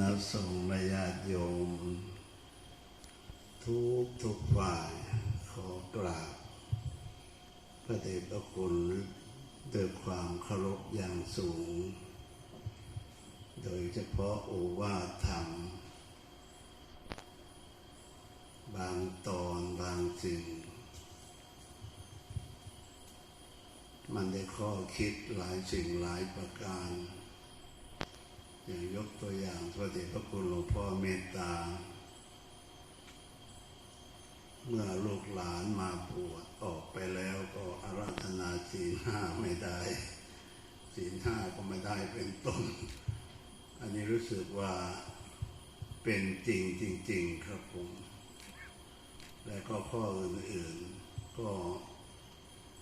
ณะสงฆ์และญาติโยม ทุกทุกฝ่ายขอกราบพระเดชพระคุณด้วยความเคารพอย่างสูง โดยเฉพาะโอวาทธรรม บางตอนบางสิ่ง มันได้ข้อคิดหลายสิ่งหลายประการ อย่างยกตัวอย่างพระเดชพระคุณหลวงพ่อเมตตา เมื่อลูกหลานมาบวชออกไปแล้วก็อาราธนาศีลห้าไม่ได้ ศีลห้าก็ไม่ได้เป็นต้น อันนี้รู้สึกว่าเป็นจริงจริง ๆ ครับผม และก็ข้ออื่น ๆ ก็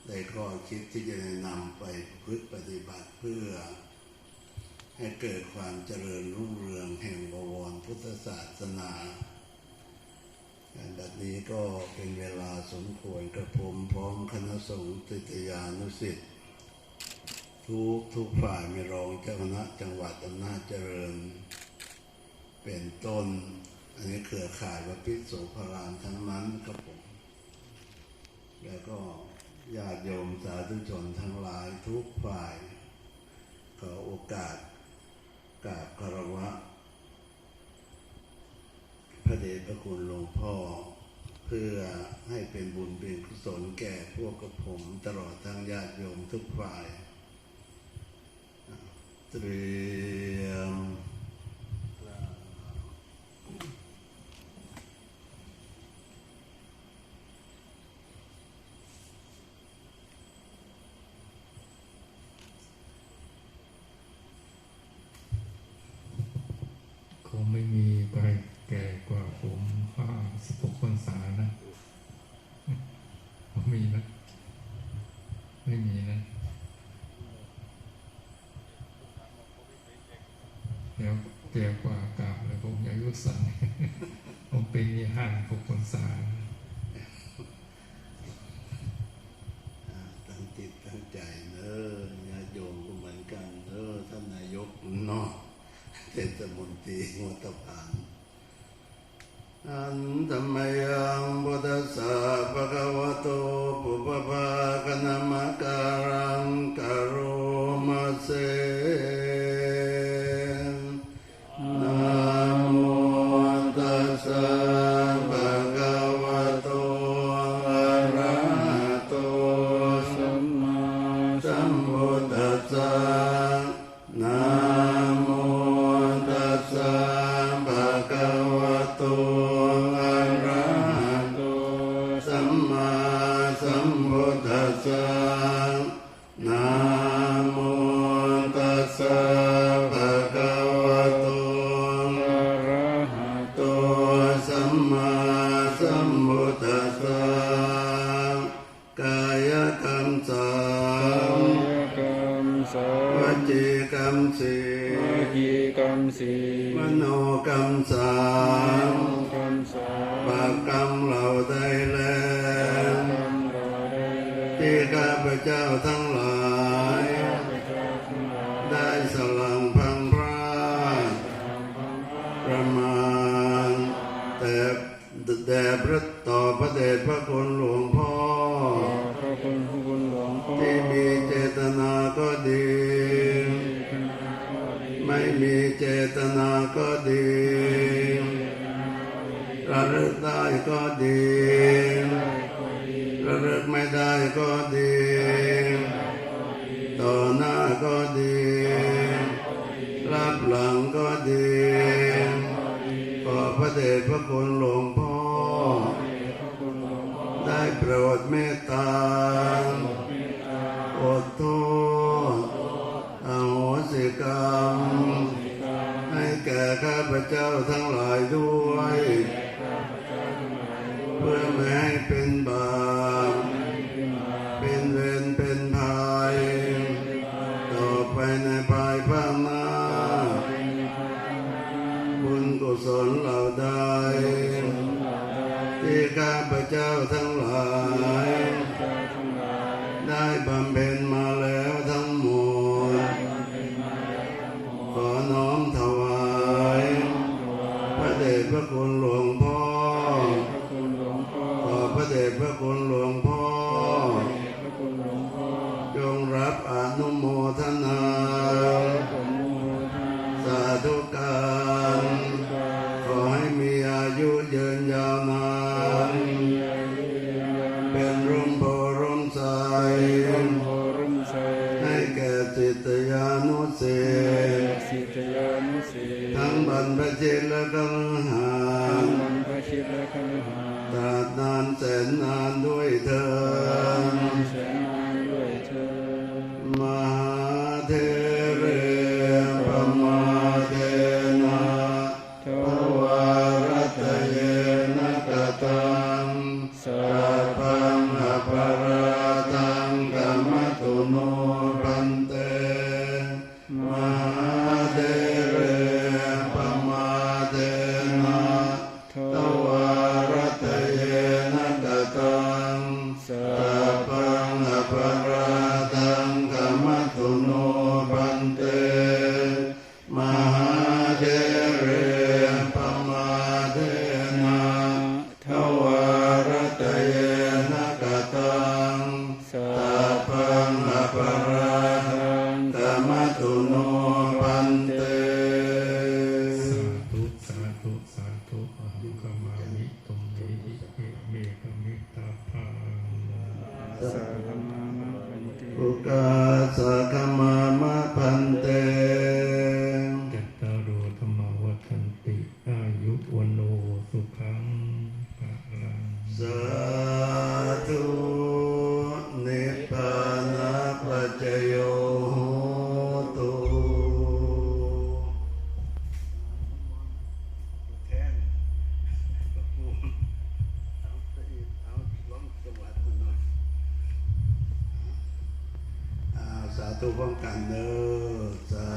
ได้ข้อคิดที่จะแนะนำไปพฤติปฏิบัติเพื่อ ให้เกิดความเจริญรุ่งเรืองแห่งบวรพุทธศาสนาการแบบนี้ก็เป็นเวลาสมควรกระผมพร้อมคณะสงฆ์ติตยานุสิทธิ์ทุกทุกฝ่ายมีรองเจ้าคณะจังหวัดอำนาจเจริญ เป็นต้น อันนี้เครือข่ายวัดพิษโสภารามทั้งนั้นครับผม แล้วก็ญาติโยมสาธุชนทั้งหลายทุกฝ่ายขอโอกาส กราบคารวะ พระเดชพระคุณหลวงพ่อ เพื่อให้เป็นบุญเป็นกุศลแก่พวกกับผมตลอดทั้งญาติโยมทุกฝ่ายตรียม คงไม่มีใครแก่กว่าผมห้าสิบหกพรรษานะมีนะ ไม่มีนะ แก่กว่ากาบเลยผมอายุสั้นผมเป็นยี่ห้าหกพรรษานะอ่าตั้งจิตตั้งใจเนอะญาโยมก็เหมือนกันเนอะท่านนายกเนาะเทศมนตรีหัวตะพานอันธรรมยังบุตสสะ สสะนะโมตัสสะภะคะวะโตอะระหะโตสัมมาสัมพุทธัสสะกายกรรมสามกรรมสาวจีกรรมสี่จีกรรมสี่มโนกรรมสา ที่ข้าพเจ้าทั้งหลายพระเจ้าทั้งหลาย ได้สลังพังพลาประมาณแต่แด่พระต่อพระเดชพระคุณหลวงพ่อขอพระคุณผู้บุญหลวงพ่อ ที่มีเจตนาก็ดี ไม่มีเจตนาก็ดีระลึกได้ก็ดี ระลึกไม่ได้ก็ดี ต่อหน้าก็ดี รับหลังก็ดีขอพระเดชพระคุณหลวงพ่อ ได้โปรดเมตตาอดโทษอโหสิกรรม ให้แก่ข้าพเจ้าทั้งหลายด้วย ที่ข้าพเจ้าทั้งหลาย ได้บำเพ็ญมาแล้วทั้งหมด ขอน้อมถวาย พระเดชพระคุณหลวงพ่อ ขอพระเดชพระคุณหลวงพ่อ จงรับอนุโมทนา ทธิ์ทั้งบรรพชิตและกัลหาทั้งนบรรพชิตและคฤหัสถ์ตราบนานแสนนานด้วยเถิด มมตุโนปันเตสาธุสาธุสาธุอหังกมามิตุมเมหิเอเมกมิตาพังสาธรรมามาพันติอุกาสะขมามะพันเตจัตตารโอธรรมวัฏันติอายุวันโนสุขังภะลังสาธุนิพพานะปัจจย ธุพร้องกันเด้อสา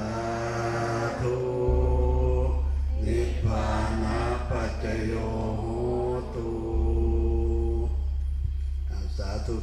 ธุ